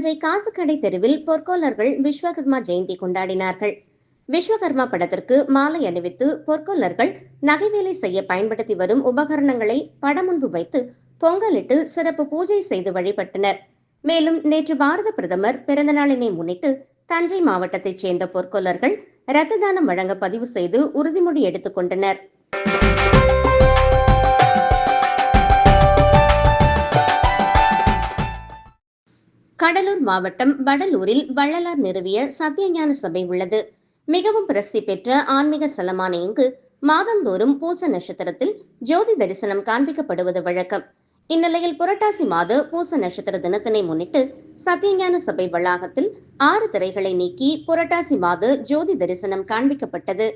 தஞ்சை காசுக்கடை தெருவில் பொற்கோலர்கள் விஸ்வகர்மா ஜெயந்தி கொண்டாடினார்கள். விஸ்வகர்மா படத்திற்கு மாலை அணிவித்து பொற்கோலர்கள் நகைவேலை செய்ய பயன்படுத்தி வரும் உபகரணங்களை படம் முன்பு வைத்து பொங்கலிட்டு சிறப்பு பூஜை செய்து வழிபட்டனர். மேலும் நேற்று பாரத பிரதமர் பிறந்தநாளினை முன்னிட்டு தஞ்சை மாவட்டத்தைச் சேர்ந்த பொற்கொல்லர்கள் இரத்த தானம் வழங்க பதிவு செய்து உறுதிமொழி எடுத்துக் கடலூர் மாவட்டம் வடலூரில் வள்ளலார் நிறுவிய சத்தியஞான சபை உள்ளது. மிகவும் பிரசித்தி பெற்ற ஆன்மீக ஸ்தலமான இங்கு மாதந்தோறும் பூச நட்சத்திரத்தில் ஜோதி தரிசனம் காண்பிக்கப்படுவது வழக்கம். இந்நிலையில் புரட்டாசி மாத பூச நட்சத்திர தினத்தினை முன்னிட்டு சத்தியஞான சபை வளாகத்தில் ஆறு திரைகளை நீக்கி புரட்டாசி மாத ஜோதி தரிசனம் காண்பிக்கப்பட்டது.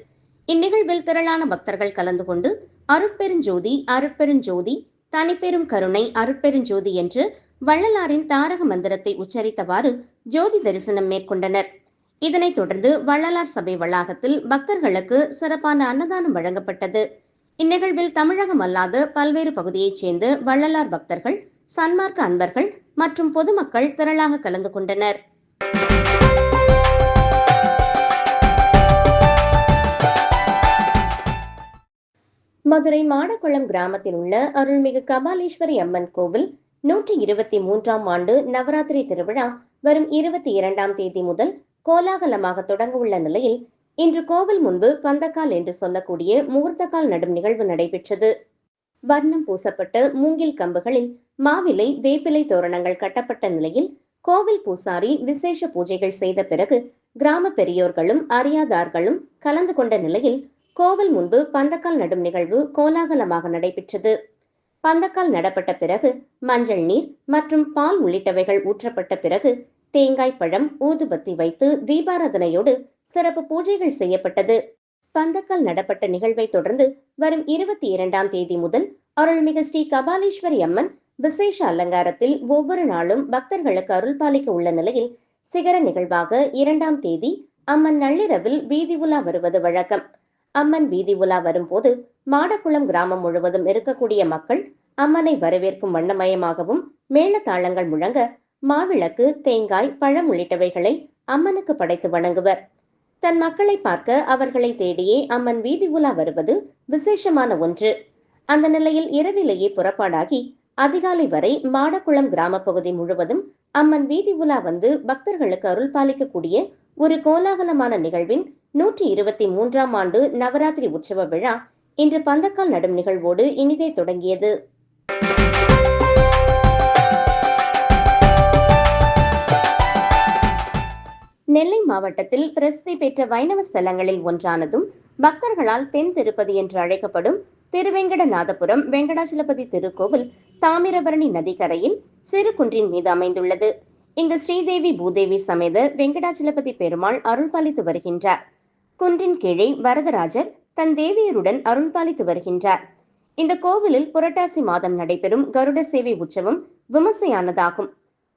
இந்நிகழ்வில் திரளான பக்தர்கள் கலந்து கொண்டு அருட்பெருஞ்சோதி அருட்பெருஞ்சோதி தனிப்பெரும் கருணை அருட்பெருஞ்சோதி என்று வள்ளலாரின் தாரக மந்திரத்தை உச்சரித்தவாறு ஜோதி தரிசனம் மேற்கொண்டனர். இதனைத் தொடர்ந்து வள்ளலார் சபை வளாகத்தில் பக்தர்களுக்கு சிறப்பான அன்னதானம் வழங்கப்பட்டது. இந்நிகழ்வில் தமிழகம் அல்லாத பல்வேறு பகுதியைச் சேர்ந்த வள்ளலார் பக்தர்கள் சன்மார்க்க அன்பர்கள் மற்றும் பொதுமக்கள் திரளாக கலந்து கொண்டனர். மதுரை மாடக்குளம் கிராமத்தில் உள்ள அருள்மிகு கபாலீஸ்வரி அம்மன் கோவில் நூற்றி இருபத்தி மூன்றாம் ஆண்டு நவராத்திரி திருவிழா வரும் இருபத்தி இரண்டாம் தேதி முதல் கோலாகலமாக தொடங்க உள்ள நிலையில் இன்று கோவில் முன்பு பந்தக்கால் என்று சொல்லக்கூடிய முகூர்த்தக்கால் நடும் நிகழ்வு நடைபெற்றது. வர்ணம் பூசப்பட்ட மூங்கில் கம்புகளில் மாவிலை வேப்பிலை தோரணங்கள் கட்டப்பட்ட நிலையில் கோவில் பூசாரி விசேஷ பூஜைகள் செய்த பிறகு கிராம பெரியோர்களும் அறியாதார்களும் கலந்து கொண்ட நிலையில் கோவில் முன்பு பந்தக்கால் நடும் நிகழ்வு கோலாகலமாக நடைபெற்றது. பந்தக்கால் நடப்பட்ட பிறகு மஞ்சள் நீர் மற்றும் பால் உள்ளிட்டவைகள் ஊற்றப்பட்ட பிறகு தேங்காய் பழம் ஊதுபத்தி வைத்து தீபாராதனையோடு சிறப்பு பூஜைகள் செய்யப்பட்டது. பந்தக்கால் நடப்பட்ட நிகழ்வை தொடர்ந்து வரும் இருபத்தி இரண்டாம் தேதி முதல் அருள்மிகு ஸ்ரீ கபாலீஸ்வரி அம்மன் விசேஷ அலங்காரத்தில் ஒவ்வொரு நாளும் பக்தர்களுக்கு அருள் பாலிக்க உள்ள நிலையில் சிகர நிகழ்வாக இரண்டாம் தேதி அம்மன் நள்ளிரவில் வீதி உலா வருவது வழக்கம். அம்மன் வீதி உலா வரும்போது மாடக்குளம் கிராமம் முழுவதும் இருக்கக்கூடிய மக்கள் அம்மனை வரவேற்கும் வண்ணமயமாகவும் மேளதாளங்கள் முழங்க மாவிளக்கு தேங்காய் பழம் உள்ளிட்டவைகளை அம்மனுக்கு படைத்து வணங்குவர். தன் மக்களை பார்க்க அவர்களை தேடியே அம்மன் வீதி உலா வருவது விசேஷமான ஒன்று. அந்த நிலையில் இரவிலேயே புறப்பாடாகி அதிகாலை வரை மாடக்குளம் கிராம பகுதி முழுவதும் அம்மன் வீதி உலா வந்து பக்தர்களுக்கு அருள் பாலிக்கக்கூடிய ஒரு கோலாகலமான நிகழ்வின் நூற்றி இருபத்தி மூன்றாம் ஆண்டு நவராத்திரி உற்சவ விழா இன்று பந்தக்கால் நடும் நிகழ்வோடு இனிதே தொடங்கியது. நெல்லை மாவட்டத்தில் பிரசித்தி பெற்ற வைணவ ஸ்தலங்களில் ஒன்றானதும் பக்தர்களால் தென் திருப்பதி என்று அழைக்கப்படும் திருவெங்கடநாதபுரம் வெங்கடாச்சலபதி திருக்கோவில் தாமிரபரணி நதிக்கரையில் சிறு குன்றின் மீது அமைந்துள்ளது. இங்கு ஸ்ரீதேவி பூதேவி சமேத வெங்கடாச்சலபதி பெருமாள் அருள்பாலித்து வருகின்றார். குன்றின் கீழே வரதராஜர் தன் தேவியருடன் அருள்பாலித்து வருகின்றார். இந்த கோவிலில் புரட்டாசி மாதம் நடைபெறும் கருட சேவை உற்சவம் விமர்சையானதாகும்.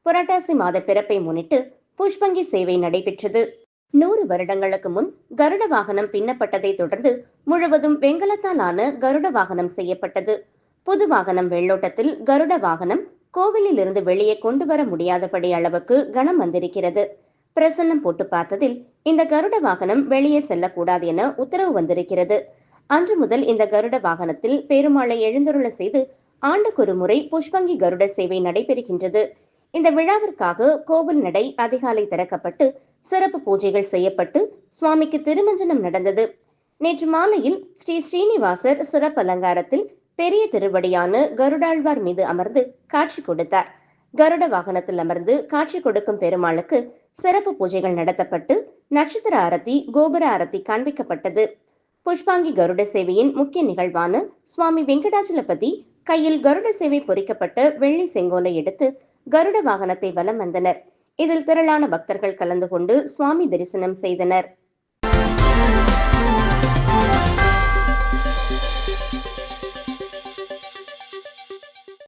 புரட்டாசி மாத பிறப்பை முன்னிட்டு புஷ்பங்கி சேவை நடைபெற்றது. நூறு வருடங்களுக்கு முன் கருட வாகனம் பின்னப்பட்டதை தொடர்ந்து முழுவதும் வெங்கலத்தால் ஆன கருட வாகனம் செய்யப்பட்டது. புது வாகனம் வெள்ளோட்டத்தில் கருட வாகனம் கோவிலில் இருந்து வெளியே கொண்டு வர முடியாதபடி அளவுக்கு கனம் வந்திருக்கிறது. பிரசன்னம் போட்டு பார்த்ததில் இந்த கருட வாகனம் வெளியே செல்லக்கூடாது என உத்தரவு வந்திருக்கிறது. அன்று முதல் இந்த கருட வாகனத்தில் பெருமாளை எழுந்தருள செய்து ஆண்டுக்கொரு முறை புஷ்பங்கி கருட சேவை நடைபெறுகின்றது. இந்த விழாவிற்காக கோவில் நடை அதிகாலை திறக்கப்பட்டு சிறப்பு பூஜைகள் செய்யப்பட்டு சுவாமிக்கு திருமஞ்சனம் நடந்தது. நேற்று மாலையில் ஸ்ரீ ஸ்ரீனிவாசர் சிறப்பு அலங்காரத்தில் பெரிய திருவடியான கருடாழ்வார் மீது அமர்ந்து காட்சி கொடுத்தார். கருட வாகனத்தில் அமர்ந்து காட்சி கொடுக்கும் பெருமாளுக்கு சிறப்பு பூஜைகள் நடத்தப்பட்டு நட்சத்திர ஆரத்தி கோபுர ஆரத்தி காண்பிக்கப்பட்டது. புஷ்பாங்கி கருட சேவையின் முக்கிய நிகழ்வான சுவாமி வெங்கடாச்சலபதி கையில் கருட சேவை பொறிக்கப்பட்ட வெள்ளி செங்கோலை எடுத்து கருட வாகனத்தை வலம் வந்தனர். இதில் திரளான பக்தர்கள் கலந்து கொண்டு சுவாமி தரிசனம் செய்தனர்.